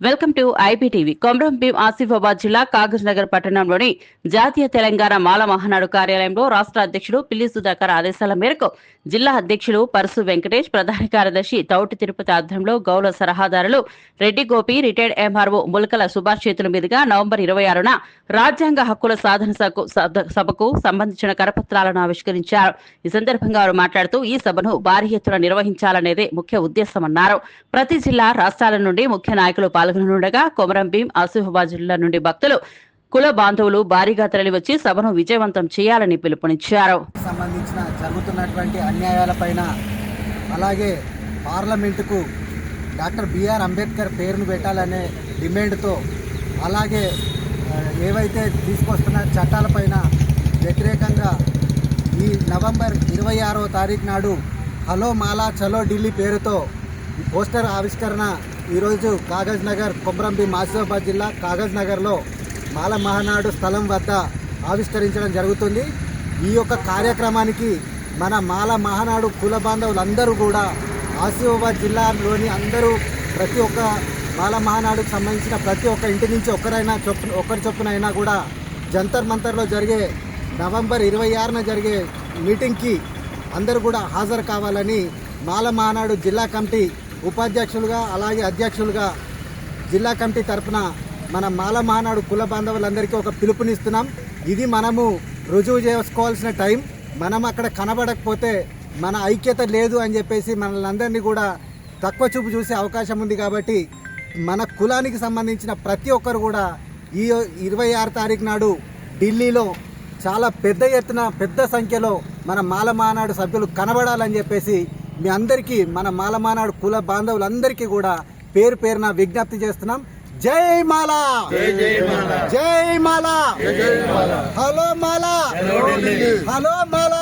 Welcome to IPTV. Komaram Bheem Asifabad జిల్లా కాగజ్ నగర్ పట్టణంలోని జాతీయ తెలంగాణ మాల మహానాడు కార్యాలయంలో రాష్ట్ర అధ్యక్షుడు పిల్లి సుధాకర్ ఆదేశాల మేరకు జిల్లా అధ్యక్షుడు పరసు వెంకటేష్ ప్రధాన కార్యదర్శి తౌటి తిరుపతి ఆధ్వర్యంలో గౌరవ సలహాదారులు రెడ్డి గోపి రిటైర్డ్ ఎంఆర్ఓ ములకల సుభాష్ చేతుల మీదుగా నవంబర్ ఇరవై ఆరున రాజ్యాంగ హక్కుల సాధన సభకు- సభకు సంబంధించిన కరపత్రాలను ఆవిష్కరించారు. ఈ సందర్భంగా వారు మాట్లాడుతూ ఈ సభను భారీ ఎత్తున నిర్వహించాలనేదే ముఖ్య ఉద్దేశమన్నారు. ప్రతి జిల్లా రాష్ట్రాల నుండి ముఖ్య నాయకులు పాల్గొననుండగా కొమరం భీం ఆసిఫాబాద్ జిల్లా నుండి భక్తులు కుల బాంధవులు భారీగా తరలివచ్చి సభను విజయవంతం చేయాలని పిలుపునిచ్చారు. సంబంధించిన జరుగుతున్నటువంటి అన్యాయాలపైన అలాగే పార్లమెంటుకు డాక్టర్ బిఆర్ అంబేద్కర్ పేరును పెట్టాలనే డిమాండ్తో అలాగే ఏవైతే తీసుకొస్తున్న చట్టాలపైన వ్యతిరేకంగా ఈ నవంబర్ ఇరవై ఆరవ తారీఖు నాడు హలో మాలా చలో ఢిల్లీ పేరుతో పోస్టర్ ఆవిష్కరణ ఈరోజు కాగజ్ నగర్ కొమ్రంబి మాసిఫాబాద్ జిల్లా కాగజ్ నగర్లో మాల మహానాడు స్థలం వద్ద ఆవిష్కరించడం జరుగుతుంది. ఈ యొక్క కార్యక్రమానికి మన మాల మహానాడు కుల బాంధవులందరూ కూడా ఆసిఫాబాద్ జిల్లాలోని అందరూ ప్రతి ఒక్క మాల మహానాడుకు సంబంధించిన ప్రతి ఒక్క ఇంటి నుంచి ఒక్కరైనా ఒకరి చొప్పున చొప్పునైనా కూడా జంతర్ మంతర్లో జరిగే నవంబర్ ఇరవై ఆరున జరిగే మీటింగ్కి అందరూ కూడా హాజరు కావాలని మాల మహానాడు జిల్లా కమిటీ ఉపాధ్యక్షులుగా అలాగే అధ్యక్షులుగా జిల్లా కమిటీ తరపున మన మాల మహానాడు కుల బాంధవులందరికీ ఒక పిలుపునిస్తున్నాం. ఇది మనము రుజువు చేసుకోవాల్సిన టైం. మనం అక్కడ కనబడకపోతే మన ఐక్యత లేదు అని చెప్పేసి మనల్ని కూడా తక్కువ చూపు చూసే అవకాశం ఉంది కాబట్టి మన కులానికి సంబంధించిన ప్రతి ఒక్కరు కూడా ఈ ఇరవై ఆరు తారీఖు నాడు ఢిల్లీలో చాలా పెద్ద ఎత్తున పెద్ద సంఖ్యలో మన మాల మానాడు సభ్యులు కనబడాలని చెప్పేసి మీ అందరికీ మన మాల మానాడు కుల బాంధవులందరికీ కూడా పేరు పేరున విజ్ఞప్తి చేస్తున్నాం. జై మాల! జై మాల! హలో మాల! హలో మాల!